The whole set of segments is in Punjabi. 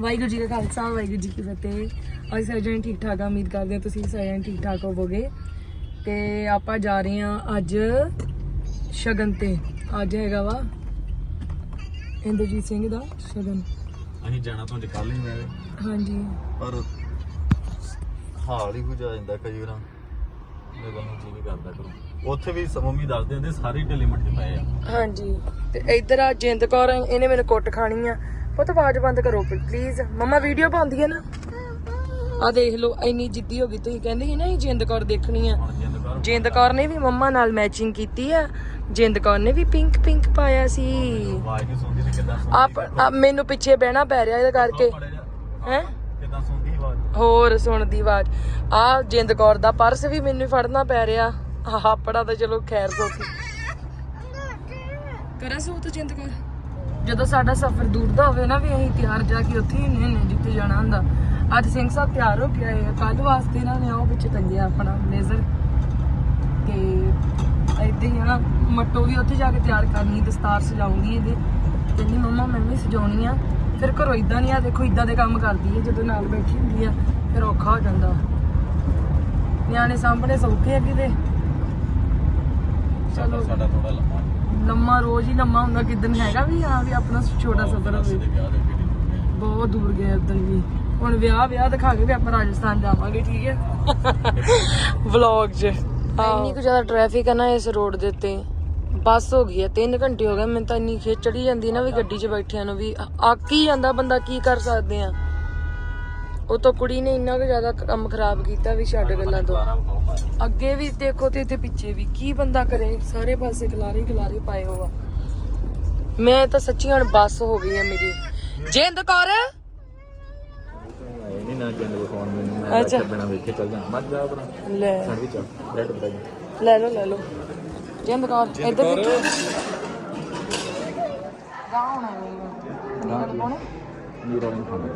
ਵਾਹਿਗੁਰੂ ਜੀ ਕਾ ਖਾਲਸਾ ਵਾਹਿਗੁਰੂ ਜੀ ਕੀ ਫਤਿਹ। ਅਸੀਂ ਸਾਰੇ ਜਣੇ ਠੀਕ ਠਾਕ ਆ ਉਮੀਦ ਕਰਦੇ ਹਾਂ ਤੁਸੀਂ ਸਾਰੇ ਜਣੇ ਠੀਕ ਠਾਕ ਹੋਵੋਗੇ। ਤੇ ਆਪਾਂ ਜਾ ਰਹੇ ਹਾਂ ਅੱਜ ਸ਼ਗਨ ਤੇ। ਅੱਜ ਹੈਗਾ ਵਾ ਇੰਦਰਜੀਤ ਸਿੰਘ ਦਾ ਸ਼ਗਨ। ਅਸੀਂ ਜਾਣਾ ਤੋਂ ਕੱਲ ਹੀ ਮੈਂ। ਹਾਂਜੀ। ਪਰ ਹਾਲ ਹੀ ਹੋ ਜਾਂਦਾ ਕਈ ਵਾਰ। ਮੇਰੇ ਗੱਲ ਨੂੰ ਜੀ ਨਹੀਂ ਕਰਦਾ ਕਰੋ ਉੱਥੇ ਵੀ ਮੰਮੀ ਦੱਸਦੇ ਹੁੰਦੇ ਸਾਰੇ ਢਿੱਲੇ ਮੱਠੇ ਪਏ ਆ। ਹਾਂਜੀ। ਤੇ ਇੱਧਰ ਆ ਜਿੰਦ ਕੌਰ ਇਹਨੇ ਮੈਨੂੰ ਕੁੱਟ ਖਾਣੀ ਆ। ਪੁੱਤ ਆਵਾਜ਼ ਬੰਦ ਕਰੋ ਪਲੀਜ਼ ਮਮਾ ਵੀਡੀਓ ਪਾਉਂਦੀ ਹੈ ਨਾ। ਆ ਦੇਖ ਲਓ ਇੰਨੀ ਜਿੱਦੀ ਹੋ ਗਈ ਤੁਸੀਂ ਕਹਿੰਦੇ ਸੀ ਨਾ ਇਹ ਜਿੰਦ ਕੌਰ ਦੇਖਣੀ ਆ। ਜਿੰਦ ਕਰ। ਨੇ ਵੀ ਮੰਮਾ ਨਾਲ ਮੈਚਿੰਗ ਕੀਤੀ ਆ। ਜਿੰਦ ਕੌਰ ਨੇ ਵੀ ਪਿੰਕ ਪਿੰਕ ਪਾਇਆ ਸੀ। ਆਪ ਆ ਮੈਨੂੰ ਪਿੱਛੇ ਬਹਿਣਾ ਪੈ ਰਿਹਾ ਇਹਦੇ ਕਰਕੇ। ਹੈ? ਕਿੱਦਾਂ ਸੁਣਦੀ ਆਵਾਜ਼? ਹੋਰ ਸੁਣਦੀ ਆਵਾਜ਼। ਆ ਜਿੰਦ ਕੌਰ ਦਾ ਪਰਸ ਵੀ ਮੈਨੂੰ ਫੜਨਾ ਪੈ ਰਿਹਾ। ਆਹ ਆਪੜਾ ਤਾਂ ਚਲੋ ਖੈਰ ਸੋਖੀ। ਕਰਾਂ ਸੋ ਤਾਂ ਜਿੰਦ ਕੌਰ? ਜਦੋਂ ਸਾਡਾ ਸਫ਼ਰ ਦੂਰ ਦਾ ਹੋਵੇ ਨਾ, ਵੀ ਅਸੀਂ ਤਿਆਰ ਜਾ ਕੇ ਉੱਥੇ ਹੀ ਹੁੰਦੇ ਨੇ ਜਿੱਥੇ ਜਾਣਾ ਹੁੰਦਾ। ਅੱਜ ਸਿੰਘ ਸਾਹਿਬ ਤਿਆਰ ਹੋ ਕੇ ਆਏ ਕੱਲ ਵਾਸਤੇ ਇਹਨਾਂ ਨੇ ਉਹ ਵਿੱਚ ਟੰਗਿਆ ਆਪਣਾ ਬਲੇਜ਼ਰ ਤੇ ਏਦਾਂ ਹੀ ਆ ਮੱਟੋ ਵੀ ਉੱਥੇ ਜਾ ਕੇ ਤਿਆਰ ਕਰਨੀ, ਦਸਤਾਰ ਸਜਾਉਂਗੀ ਇਹਦੇ। ਕਹਿੰਦੀ, ਮੰਮਾ, ਮੈਂ ਵੀ ਸਜਾਉਣੀ ਆ। ਫਿਰ ਘਰੋਂ ਇਦਾਂ ਨਹੀਂ ਆ, ਦੇਖੋ ਇਦਾਂ ਦੇ ਕੰਮ ਕਰਦੀ ਹੈ ਜਦੋਂ ਨਾਲ ਬੈਠੀ ਹੁੰਦੀ ਆ, ਫਿਰ ਔਖਾ ਹੋ ਜਾਂਦਾ। ਨਿਆਣੇ ਸਾਹਮਣੇ ਸੌਖੇ ਆ ਕਿਤੇ। ਸਾਡਾ ਸਾਡਾ ਥੋੜਾ ਲੰਮਾ ਲੰਮਾ ਰੋਜ਼ ਹੀ ਲੰਮਾ ਹੁੰਦਾ ਕਿਦਨ ਹੈਗਾ ਵੀ ਹਾਂ ਵੀ ਆਪਣਾ ਛੋਟਾ ਸਫ਼ਰ ਹੋਵੇ। ਬਹੁਤ ਦੂਰ ਗਏ ਉਦੋਂ ਵੀ ਹੁਣ ਵਿਆਹ ਵਿਆਹ ਦਿਖਾ ਕੇ ਵੀ ਆਪਾਂ ਰਾਜਸਥਾਨ ਜਾਵਾਂਗੇ ਠੀਕ ਹੈ? ਵਲੌਗ 'ਚ। ਇੰਨੀ ਕੁ ਜ਼ਿਆਦਾ ਟ੍ਰੈਫਿਕ ਹੈ ਨਾ ਇਸ ਰੋਡ ਦੇ ਉੱਤੇ। ਬੱਸ ਹੋ ਗਈ ਹੈ 3 ਘੰਟੇ ਹੋ ਗਏ ਮੈਨੂੰ ਤਾਂ ਇੰਨੀ ਖੇਚ ਚੜੀ ਜਾਂਦੀ ਨਾ ਵੀ ਗੱਡੀ 'ਚ ਬੈਠਿਆਂ ਨੂੰ ਵੀ। ਅੱਕ ਹੀ ਜਾਂਦਾ ਬੰਦਾ ਕੀ ਕਰ ਸਕਦੇ ਆ? ਉਹ ਤਾਂ ਕੁੜੀ ਨੇ ਇੰਨਾ ਕੁ ਜ਼ਿਆਦਾ ਕੰਮ ਖਰਾਬ ਕੀਤਾ ਵੀ ਛੱਡ ਗੱਲਾਂ ਤੋਂ। ਅੱਗੇ ਵੀ ਦੇਖੋ ਤੇ ਇੱਥੇ ਪਿੱਛੇ ਵੀ ਕੀ ਬੰਦਾ ਕਰੇ? ਸਾਰੇ ਪਾਸੇ ਖਲਾਰੇ ਖਲਾਰੇ ਪਾਏ ਹੋਆ। ਮੈਂ ਤਾਂ ਸੱਚੀ ਹੁਣ ਬੱਸ ਹੋ ਗਈ ਹੈ ਮੇਰੀ। ਜਿੰਦ ਕੌਰ! ਆਏ ਨਹੀਂ ਨਾ ਜਿੰਦ ਵਿਖਾਉਣ ਮੈਨੂੰ। ਮੈਂ ਅੱਛਾ। ਬਿਨਾ ਵੇਖੇ ਚੱਲ ਜਾਣਾ। ਮੱਝ ਜਾ ਆਪਣਾ। ਲੈ। ਸੈਂਡਵਿਚ ਬ੍ਰੈਡ ਬਤਾਈ ਲੈ ਲਓ ਲੈ ਲਓ। ਜਿੰਦ ਕੌਰ। ਇੱਧਰ ਦੇਖੋ। ਗਾਉਂ ਹੋਣਾ ਮੈਨੂੰ ਗਾਹ ਕੋਣ ਨੀਰਾ ਨਹੀਂ ਖਾਂਦਾ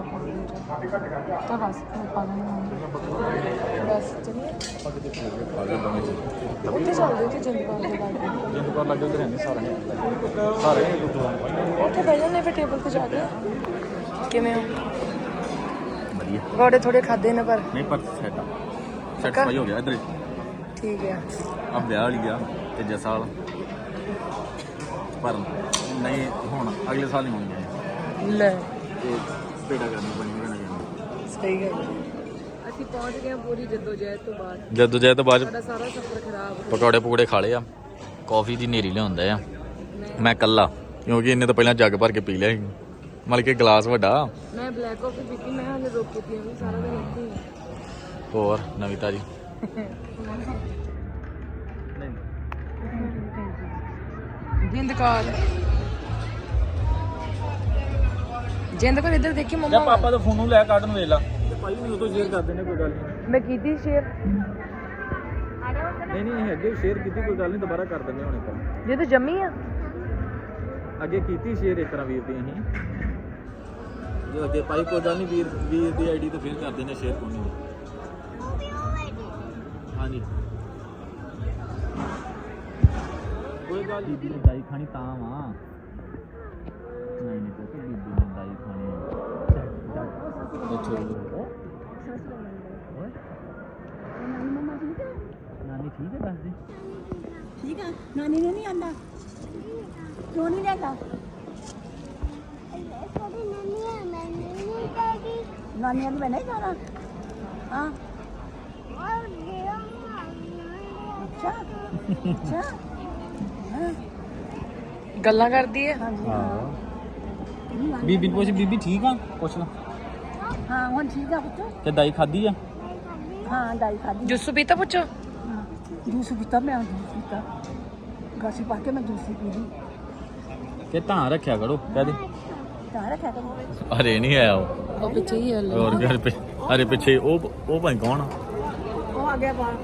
ਤਾਂ ਬਸ ਮੈਂ ਪਾ ਲੈਣਾ ਬਸ ਚਲੀਏ ਆਪਾਂ ਕਿਤੇ ਖਾ ਕੇ ਖਾ ਕੇ ਬਣੇ ਸੀ ਉੱਥੇ ਚੱਲਦੇ ਤੇ ਜਿੰਦ ਕੌਰ ਦੇ ਬਾਅਦ ਜਿੰਦ ਪਰ ਲੱਗੇ ਤੇ ਰਹਿੰਦੇ ਸਾਰੇ ਸਾਰੇ ਗੁਰਦੁਆਰਾ ਉੱਥੇ ਬਹਿ ਜਾਂਦੇ ਫਿਰ ਟੇਬਲ ਤੇ ਜਾ ਕੇ ਕਿਵੇਂ ਹੋ ਵਧੀਆ ਗੋੜੇ ਥੋੜੇ ਖਾਦੇ ਨੇ ਪਰ ਨਹੀਂ ਪਰ ਸੈਟ ਸੈਟ ਪੱਕਾ? ਸਹੀ ਹੋ ਗਿਆ ਇਧਰ ਠੀਕ ਹੈ ਆ ਵਿਆਹ ਵਾਲੀ ਆ ਤੇ ਜਸਾਲ ਪਰ ਨਹੀਂ ਹੁਣ ਅਗਲੇ ਸਾਲ ਹੀ ਹੋਣੀ ਹੈ ਲੈ। ਪੇੜਾ ਕਰਨੀ ਜਾਣੀ ਸਹੀ ਗੱਲ ਅਸੀਂ ਪਹੁੰਚ ਗਏ ਹਾਂ ਪੂਰੀ ਜਦੋਜਹਿਦ ਤੋਂ ਬਾਅਦ। ਜਦੋਂ ਜਾਏ ਤਾਂ ਬਾਅਦ ਸਾਡਾ ਸਾਰਾ ਸਫ਼ਰ ਖਰਾਬ ਹੋ ਪਕੌੜੇ ਪਕੌੜੇ ਖਾ ਲਏ ਆ। ਕਾਫੀ ਦੀ ਨੇਰੀ ਲਿਆਉਂਦਾ ਆ। ਮੈਂ ਕੱਲਾ ਕਿਉਂਕਿ ਇਹਨੇ ਤਾਂ ਪਹਿਲਾਂ ਜੱਗ ਭਰ ਕੇ ਪੀ ਲਿਆ ਸੀ। ਮਤਲਬ ਕਿ ਗਲਾਸ ਵੱਡਾ। ਮੈਂ ਬਲੈਕ ਕਾਫੀ ਪੀਤੀ ਮੈਂ ਹਾਲੇ ਰੋਕ ਕੇ ਪੀਉਂਗੀ ਸਾਰਾ ਦਿਨ ਇੱਥੇ ਹੀ ਹਾਂ। ਹੋਰ ਨਵੀਂ ਤਾਜੀ। ਜਿੰਦ ਜਿੰਦ ਕੌਰ ਇੱਧਰ ਦੇਖੀ ਮੰਮਾ ਪਾਪਾ ਦਾ ਫੋਨ ਨੂੰ ਲੈ ਕੱਢ ਨੂੰ ਵੇਖ ਲਾ। ਤੇ ਭਾਈ ਨਹੀਂ ਤੋਂ ਸ਼ੇਅਰ ਕਰ ਦੇਣੇ ਕੋਈ ਗੱਲ ਨਹੀਂ। ਮੈਂ ਕੀਤੀ ਸ਼ੇਅਰ ਨਹੀਂ ਨਹੀਂ ਇਹ ਅੱਗੇ ਸ਼ੇਅਰ ਕੀਤੀ ਕੋਈ ਗੱਲ ਨਹੀਂ ਦੁਬਾਰਾ ਕਰ ਦਿੰਦੇ ਹੁਣ ਇੱਕ ਜੇ ਤੂੰ ਜੰਮੀ ਆ। ਅੱਗੇ ਕੀਤੀ ਸ਼ੇਅਰ ਇੱਕ ਤਰ੍ਹਾਂ ਵੀਰ ਦੀ ਅਸੀਂ। ਜੇ ਅੱਗੇ ਪਾਈ ਕੋਈ ਗੱਲ ਨਹੀਂ ਵੀਰ ਵੀਰ ਦੀ ਆਈਡੀ ਤੇ ਫਿਰ ਕਰ ਦਿੰਦੇ ਸ਼ੇਅਰ ਕੋਈ ਨਹੀਂ ਹਾਂਜੀ। ਕੋਈ ਗੱਲ ਨਹੀਂ। ਨੇ ਦਾਈ ਖਾਣੀ ਤਾਂ ਵਾ। ਨਹੀਂ ਨਹੀਂ ਕੋਈ ਬੀਬੀ। ਨੇ ਦਾਈ ਖਾਣੀ ਅੱਛਾ ਨਾਨੀ ਠੀਕ ਹੈ। ਦੱਸ ਦੇ ਠੀਕ ਆ ਨਾਨੀ ਨੂੰ ਨਹੀਂ ਆਂਦਾ ਕਿਉਂ ਨਹੀਂ ਲੈਂਦਾ ਨਾਨੀ ਨੂੰ ਮੈਂ ਨਹੀਂ ਜਾਣਾ ਹਾਂ ਅੱਛਾ ਅੱਛਾ ਗੱਲਾਂ ਕਰਦੀ ਹੈ? ਹਾਂਜੀ ਹਾਂ। ਬੀਬੀ ਪੁੱਛ ਬੀਬੀ ਠੀਕ ਆ? ਪੁੱਛ ਲਾ। ਹਾਂ ਹੁਣ ਠੀਕ ਆ ਪੁੱਤ। ਤੇ ਦਾਈ ਖਾਦੀ ਆ? ਹਾਂ ਦਾਈ ਖਾਦੀ ਜੁੱਸੂ ਪੀਤਾ ਪੁੱਛੋ ਜੂਸ ਪੀਤਾ ਮੈਂ ਜੂਸ ਪੀਤਾ। ਗਾਸੀ ਪਾ ਕੇ ਮੈਂ ਜੂਸ ਪੀ ਲਈ। ਤੇ ਤਾਂ ਰੱਖਿਆ ਕਰੋ ਕਹਦੇ? ਤਾਂ ਰੱਖਿਆ ਕਰੋ। ਅਰੇ ਨਹੀਂ ਆਇਆ ਉਹ। ਉਹ ਪਿੱਛੇ ਹੀ ਹੋਰ ਘਰ ਪੇ ਅਰੇ ਪਿੱਛੇ ਉਹ ਉਹ ਭਾਈ ਕੌਣ ਆ? ਉਹ ਆ ਗਿਆ ਬਾਹਰ।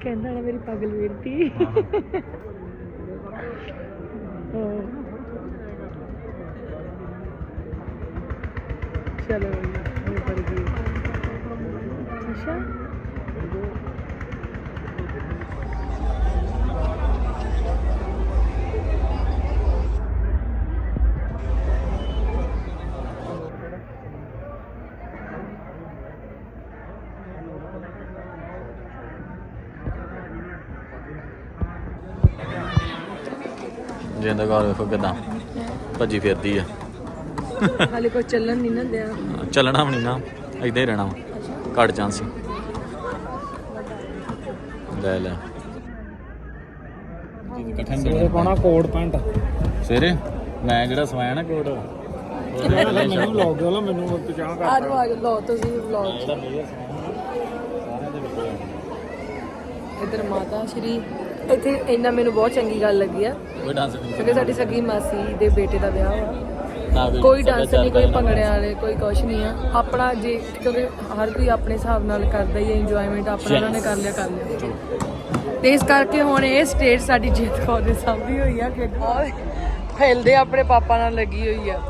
ਕਹਿੰਦਾ ਨਾ ਮੇਰੀ ਪਾਗਲ ਵੀਰਤੀ ਚਲੋ ਇਹ ਪਰ ਗਈ ਅੱਛਾ ਜਿੰਦਾ ਘਰ ਵੇਖੋ ਕਿਦਾਂ। ਭੱਜੀ ਫਿਰਦੀ ਆ। ਹਾਲੇ ਕੋਈ ਚੱਲਣ ਨਹੀਂ ਨਾ ਦਿਆ। ਚੱਲਣਾ ਵੀ ਨਹੀਂ ਨਾ ਏਦਾਂ ਹੀ ਰਹਿਣਾ ਵਾ। ਘੱਟ ਚਾਂਸ ਸੀ। ਲੈ ਲੈ। ਸਵੇਰੇ ਪਾਉਣਾ ਕੋਟ ਪੈਂਟ। ਸਵੇਰੇ? ਮੈਂ ਜਿਹੜਾ ਸਵਾਇਆ ਨਾ ਕੋਟ? ਮੈਨੂੰ ਲੋਕ ਵਾਲਾ ਮੈਨੂੰ ਪਛਾਣ ਆ। ਜਾਓ ਆ ਜਾਓ ਲਓ ਤੁਸੀਂ ਵਲੌਗ। ਜਿਹੜਾ ਮੇਰੇ ਸਾਰਿਆਂ ਦੇ ਵਿੱਚ। ਇੱਧਰ ਮਾਤਾ ਸ਼੍ਰੀ ਇੱਥੇ ਇੰਨਾ ਮੈਨੂੰ ਬਹੁਤ ਚੰਗੀ ਗੱਲ ਲੱਗੀ ਆ। ਕੋਈ ਡਾਂਸ ਨਹੀਂ ਕਿਉਂਕਿ ਸਾਡੀ ਸਗੀ ਮਾਸੀ ਦੇ ਬੇਟੇ ਦਾ ਵਿਆਹ ਨਾ ਕੋਈ ਡਾਂਸ ਨਹੀਂ ਕੋਈ ਭੰਗੜੇ ਵਾਲੇ ਕੋਈ ਕੁਛ ਨਹੀਂ ਆ। ਆਪਣਾ ਜੇ ਕਿਉਂਕਿ ਹਰ ਕੋਈ ਆਪਣੇ ਹਿਸਾਬ ਨਾਲ ਕਰਦਾ ਹੀ ਇੰਜੋਇਮੈਂਟ ਆਪਣਾ ਉਹਨਾਂ ਨੇ ਕਰ ਲਿਆ ਕਰ ਲਿਆ। ਤੇ ਇਸ ਕਰਕੇ ਹੁਣ ਇਹ ਸਟੇਟ ਸਾਡੀ ਜਿੱਤ ਕੌਰ ਦੇ ਸਾਹਮਣੇ ਹੋਈ ਆ ਕਿ ਫੈਲਦੇ ਆਪਣੇ ਪਾਪਾ ਨਾਲ ਲੱਗੀ ਹੋਈ ਆ।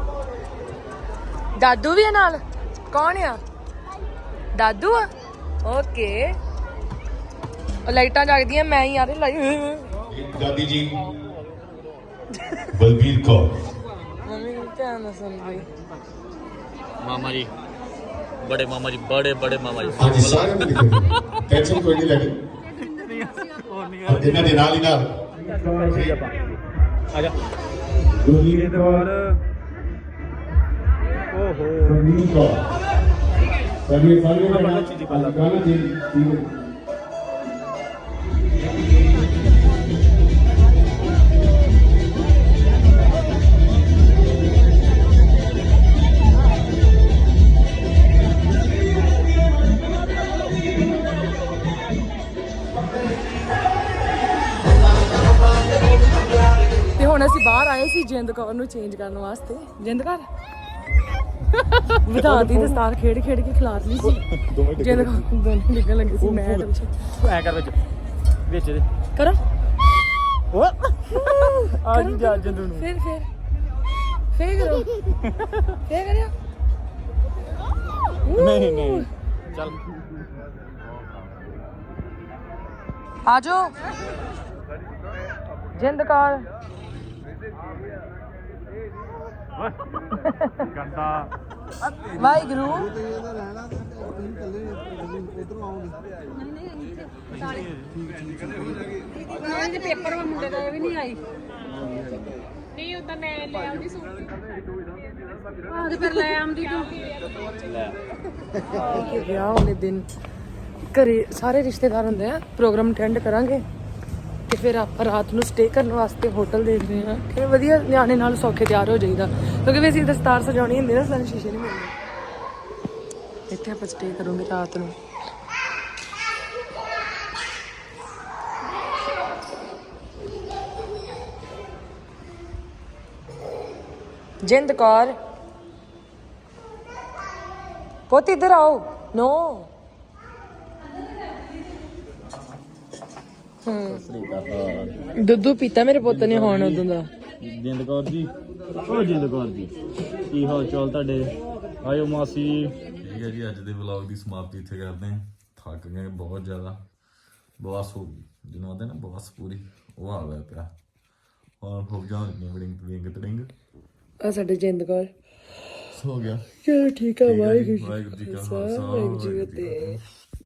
ਦਾਦੂ ਵੀ ਆ ਨਾਲ? ਕੌਣ ਆ? ਦਾਦੂ ਆ? ਓਕੇ ਲਾਈਟਾਂ ਜਗਦੀਆਂ ਮੈਂ ਹੀ ਯਾਰ ਲਾਈ ਦਾਦੀ ਜੀ ਬਲਬੀਰ ਕੌਰ ਮੰਮੀ ਧਿਆਨ ਨਾਲ ਸੁਣ ਬਈ ਮਾਮਾ ਜੀ ਬੜੇ ਮਾਮਾ ਜੀ ਬੜੇ ਬੜੇ ਮਾਮਾ ਜੀ ਹਾਂਜੀ ਸਾਰਿਆਂ ਨੂੰ ਲਿਖੋ ਟੈਨਸ਼ਨ ਕੋਈ ਨਹੀਂ ਲੈਣੀ ਔਰ ਇਹਨਾਂ ਦੇ ਨਾਲ ਹੀ ਨਾਲ ਆ ਜਾ ਬਲਬੀਰ ਕੌਰ ਓਹੋ ਬਲਬੀਰ ਕੌਰ ਸਾਡੀ ਸਾਰੀਆਂ ਦਾ ਨਾਮ ਅਲਗਾਨਾ ਜੀ ਜੀ ਹੁਣ ਅਸੀਂ ਬਾਹਰ ਆਏ ਸੀ ਜਿੰਦ ਕੌਰ ਨੂੰ ਚੇਂਜ ਕਰਨ ਵਾਸਤੇ। ਜਿੰਦ ਕਰ? ਵਧਾ ਦੀ ਦਸਤਾਰ ਖੇਡ ਖੇਡ ਕੇ ਖਿਲਾਰ ਲਈ ਸੀ। ਜਿੰਦ ਕੌਰ ਦੋਨੋਂ ਡਿੱਗਣ ਲੱਗੀ ਸੀ ਮੈਂ ਤੇ ਐ ਕਰ ਵਿੱਚ। ਵਿੱਚ ਦੇ। ਕਰੋ। ਓ ਆ ਜੀ ਜਾ ਜੰਦੂ ਨੂੰ। ਫੇਰ ਫੇਰ। ਫੇਰ ਕਰੋ। ਫੇਰ ਕਰਿਓ। ਨਹੀਂ ਨਹੀਂ। ਚੱਲ। ਆ ਜਾਓ। ਜਿੰਦ ਕੌਰ। ਗੰਦਾ। ਵਾਹਿਗੁਰੂ। ਇਹਦੇ ਪੇਪਰ ਵਾ ਮੁੰਡੇ ਦਾ ਇਹ ਵੀ ਨਹੀਂ ਆਈ। ਨਹੀਂ ਉਦਾਂ ਮੈਂ ਲੈ ਆਉਂਦੀ ਸੂਟ। ਆਹ ਤੇ ਫਿਰ ਲੈ ਆਉਂਦੀ ਤੂੰ। ਕਿ ਵਿਆਹ ਵਾਲੇ ਦਿਨ ਘਰੇ ਸਾਰੇ ਰਿਸ਼ਤੇਦਾਰ ਹੁੰਦੇ ਆ ਪ੍ਰੋਗਰਾਮ ਅਟੈਂਡ ਕਰਾਂਗੇ। ਫਿਰ ਆਪਾਂ ਰਾਤ ਨੂੰ ਸਟੇ ਕਰਨ ਵਾਸਤੇ ਹੋਟਲ ਦੇਖਦੇ ਆ ਕਿ ਵਧੀਆ ਨਿਆਣੇ ਨਾਲ ਸੌਖੇ ਤਿਆਰ ਹੋ ਜਾਈਦਾ। ਕਿਉਂਕਿ ਵੀ ਅਸੀਂ ਦਸਤਾਰ ਸਜਾਉਣੀ ਹੁੰਦੀ ਨਾ, ਸਾਨੂੰ ਸ਼ੀਸ਼ੇ ਨਹੀਂ ਮਿਲਦੇ। ਇੱਥੇ ਆਪਾਂ ਸਟੇ ਕਰੂੰਗੇ ਰਾਤ ਨੂੰ। ਜਿੰਦ ਕੌਰ। ਪੁੱਤ ਇੱਧਰ ਆਓ। ਨੋ। ਹੂੰ। ਦੁੱਧੂ ਪੀਤਾ ਮੇਰੇ ਪੁੱਤ ਨੇ ਹੁਣ ਉਦੋਂ ਦਾ। ਜਿੰਦ ਕੌਰ ਜੀ। ਓ ਜਿੰਦ ਕੌਰ ਜੀ ਕੀ ਹਾਲ ਚਾਲ ਤੁਹਾਡੇ? ਆਇਓ ਮਾਸੀ। ਠੀਕ ਹੈ ਜੀ ਅੱਜ ਦੇ ਵਲੌਗ ਦੀ ਸਮਾਪਤੀ ਇੱਥੇ ਕਰਦੇ ਹਾਂ। ਥੱਕ ਗਏ ਬਹੁਤ ਜ਼ਿਆਦਾ। ਬਵਾਸ ਹੋ ਗਈ। ਜਿਹਨੂੰ ਆਂਦੇ ਨਾ ਬਵਾਸ ਪੂਰੀ। ਉਹ ਆ ਗਿਆ ਪਿਆ। ਹੋਰ ਹੋ ਜਾ ਨਿੰਗੜਿੰਗ ਵਿੰਗ ਤੜਿੰਗ ਆ ਸਾਡੇ ਜਿੰਦ ਕੌਰ ਸੋ ਗਿਆ। ਚਲੋ ਠੀਕ ਆ ਠੀਕ ਹੈ ਜੀ, ਵਾਹਿਗੁਰੂ ਜੀ ਵਾਹਿਗੁਰੂ ਜੀ ਕਾ ਖਾਲਸਾ, ਵਾਹਿਗੁਰੂ ਜੀ ਕੀ ਫਤਿਹ।